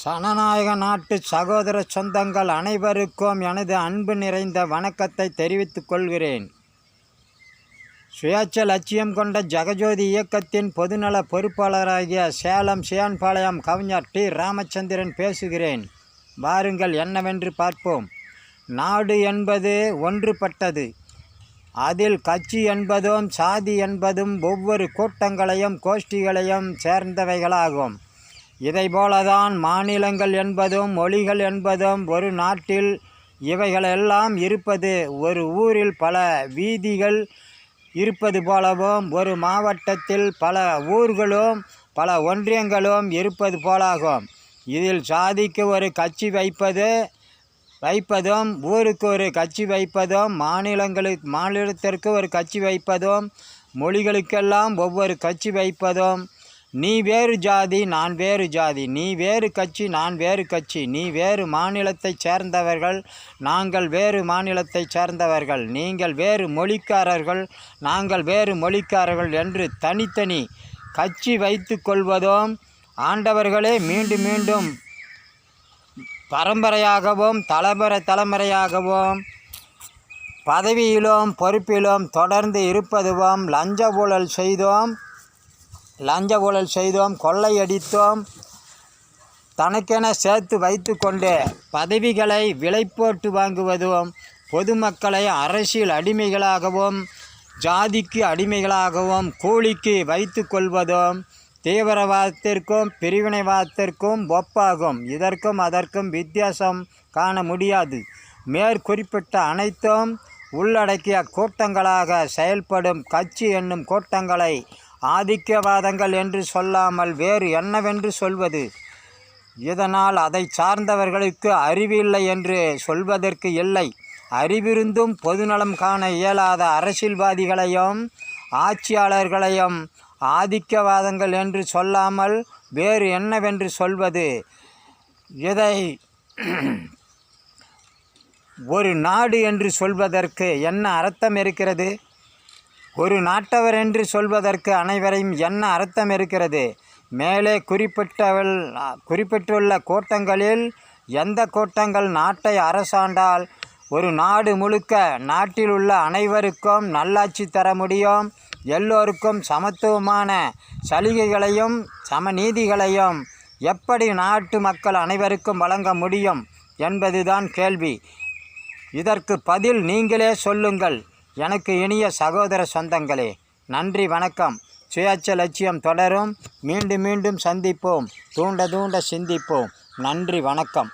சனநாயக நாட்டு சகோதர சொந்தங்கள் அனைவருக்கும் எனது அன்பு நிறைந்த வணக்கத்தை தெரிவித்துக் கொள்கிறேன். சுயேட்சை லட்சியம் கொண்ட ஜெகஜோதி இயக்கத்தின் பொதுநல பொறுப்பாளராகிய சேலம் சியான்பாளையம் கவிஞர் டி. ராமச்சந்திரன் பேசுகிறேன். வாருங்கள் என்னவென்று பார்ப்போம். நாடு என்பது ஒன்றுபட்டது. அதில் கட்சி என்பதும் சாதி என்பதும் ஒவ்வொரு கூட்டங்களையும் கோஷ்டிகளையும் சேர்ந்தவைகளாகும். இதைபோலதான் மாநிலங்கள் என்பதும் மொழிகள் என்பதும் ஒரு நாட்டில் இவைகளெல்லாம் இருப்பது. ஒரு ஊரில் பல வீதிகள் இருப்பது போலவும் ஒரு மாவட்டத்தில் பல ஊர்களும் பல ஒன்றியங்களும் இருப்பது போலாகும். இதில் சாதிக்கு ஒரு கட்சி வைப்பது வைப்பதும் ஊருக்கு ஒரு கட்சி வைப்பதும் மாநிலங்களுக்கு மாநிலத்திற்கு ஒரு கட்சி வைப்பதும் மொழிகளுக்கெல்லாம் ஒவ்வொரு கட்சி வைப்பதும் நீ வேறு ஜாதி நான் வேறு ஜாதி. நீ வேறு கட்சி நான் வேறு கட்சி. நீ வேறு மாநிலத்தைச் சேர்ந்தவர்கள் நாங்கள் வேறு மாநிலத்தைச் சேர்ந்தவர்கள். நீங்கள் வேறு மொழிக்காரர்கள் நாங்கள் வேறு மொழிக்காரர்கள் என்று தனித்தனி கட்சி வைத்து கொள்வதும் ஆண்டவர்களே மீண்டும் மீண்டும் பரம்பரையாகவும் தலைமுறை தலைமுறையாகவும் பதவியிலும் பொறுப்பிலும் தொடர்ந்து இருப்பதுவும் லஞ்ச ஊழல் செய்தோம். லஞ்ச ஊழல் செய்தோம் கொள்ளையடித்தோம் தனக்கென சேர்த்து வைத்து கொண்டு பதவிகளை விலை போட்டு வாங்குவதும் பொதுமக்களை அரசியல் அடிமைகளாகவும் ஜாதிக்கு அடிமைகளாகவும் கூலிக்கு வைத்து கொள்வதும் தீவிரவாதத்திற்கும் பிரிவினைவாதத்திற்கும் ஒப்பாகும். இதற்கும் அதற்கும் வித்தியாசம் காண முடியாது. மேற்குறிப்பிட்ட அனைத்தும் உள்ளடக்கிய கூட்டங்களாக செயல்படும் கட்சி என்னும் கூட்டங்களை ஆதிக்கவாதங்கள் என்று சொல்லாமல் வேறு என்னவென்று சொல்வது? இதனால் அதை சார்ந்தவர்களுக்கு அறிவில்லை என்று சொல்வதற்கு இல்லை. அறிவிருந்தும் பொதுநலம் காண இயலாத அரசியல்வாதிகளையும் ஆட்சியாளர்களையும் ஆதிக்கவாதங்கள் என்று சொல்லாமல் வேறு என்னவென்று சொல்வது? இதை ஒரு நாடு என்று சொல்வதற்கு என்ன அர்த்தம் இருக்கிறது? ஒரு நாட்டவர் என்று சொல்வதற்கு அனைவரையும் என்ன அர்த்தம் இருக்கிறது? மேலே குறிப்பிட்டவள் குறிப்பிட்டுள்ள கோட்டங்களில் எந்த கோட்டங்கள் நாட்டை அரசாண்டால் ஒரு நாடு முழுக்க நாட்டில் உள்ள அனைவருக்கும் நல்லாட்சி தர முடியும்? எல்லோருக்கும் சமத்துவமான சலுகைகளையும் சமநீதிகளையும் எப்படி நாட்டு மக்கள் அனைவருக்கும் வழங்க முடியும் என்பதுதான் கேள்வி. இதற்கு பதில் நீங்களே சொல்லுங்கள். எனக்கு இனிய சகோதர சொந்தங்களே நன்றி வணக்கம். சுயாட்ச லட்சியம் தொடரும். மீண்டும் மீண்டும் சந்திப்போம். தூண்ட தூண்ட சிந்திப்போம். நன்றி வணக்கம்.